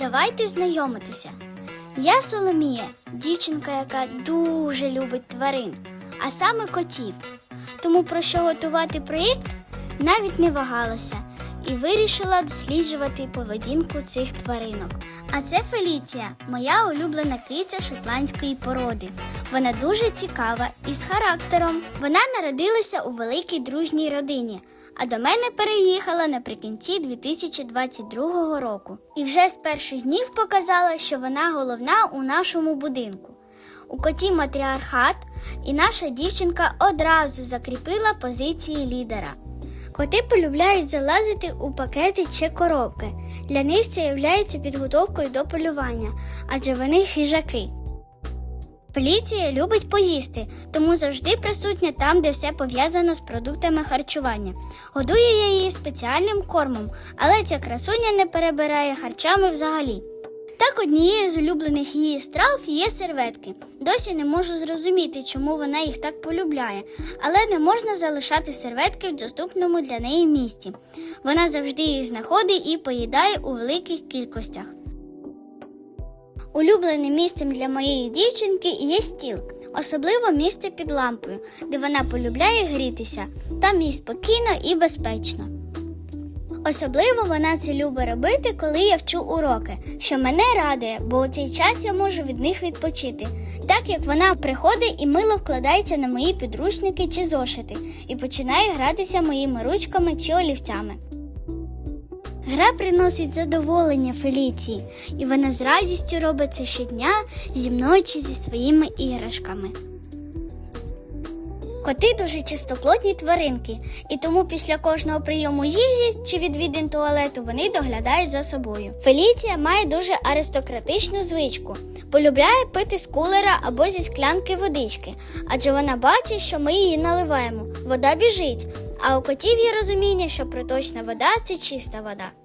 Давайте знайомитися. Я Соломія, дівчинка, яка дуже любить тварин, а саме котів. Тому про що готувати проєкт навіть не вагалася і вирішила досліджувати поведінку цих тваринок. А це Феліція, моя улюблена киця шотландської породи. Вона дуже цікава і з характером. Вона народилася у великій дружній родині, а до мене переїхала наприкінці 2022 року. І вже з перших днів показала, що вона головна у нашому будинку. У коті матріархат, і наша дівчинка одразу закріпила позиції лідера. Коти полюбляють залазити у пакети чи коробки. Для них це є підготовкою до полювання, адже вони хижаки. Поліція любить поїсти, тому завжди присутня там, де все пов'язано з продуктами харчування. Годую я її спеціальним кормом, але ця красуня не перебирає харчами взагалі. Так однією з улюблених її страв є серветки. Досі не можу зрозуміти, чому вона їх так полюбляє, але не можна залишати серветки в доступному для неї місці. Вона завжди їх знаходить і поїдає у великих кількостях. Улюбленим місцем для моєї дівчинки є стіл, особливо місце під лампою, де вона полюбляє грітися. Там їй спокійно і безпечно. Особливо вона це любить робити, коли я вчу уроки, що мене радує, бо у цей час я можу від них відпочити, так як вона приходить і мило вкладається на мої підручники чи зошити і починає гратися моїми ручками чи олівцями. Гра приносить задоволення Феліції, і вона з радістю робить це щодня зі мною чи зі своїми іграшками. Коти дуже чистоплотні тваринки, і тому після кожного прийому їжі чи відвідин туалету вони доглядають за собою. Феліція має дуже аристократичну звичку. Полюбляє пити з кулера або зі склянки водички, адже вона бачить, що ми її наливаємо. Вода біжить, а у котів є розуміння, що проточна вода це чиста вода.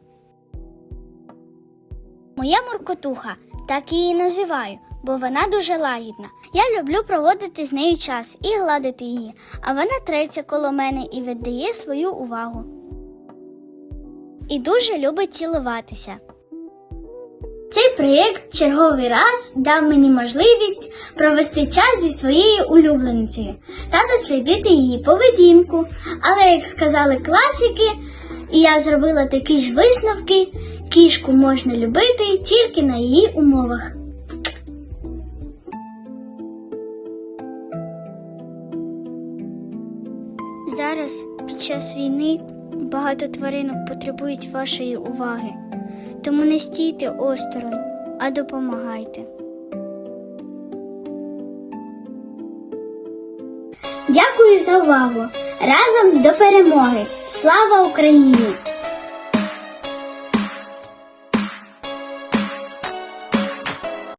Моя муркотуха, так її називаю, бо вона дуже лагідна. Я люблю проводити з нею час і гладити її, а вона треться коло мене і віддає свою увагу. І дуже любить цілуватися. Цей проєкт черговий раз дав мені можливість провести час зі своєю улюбленицею та дослідити її поведінку. Але, як сказали класики, і я зробила такі ж висновки, кішку можна любити тільки на її умовах. Зараз, під час війни, багато тваринок потребують вашої уваги. Тому не стійте осторонь, а допомагайте. Дякую за увагу! Разом до перемоги! Слава Україні!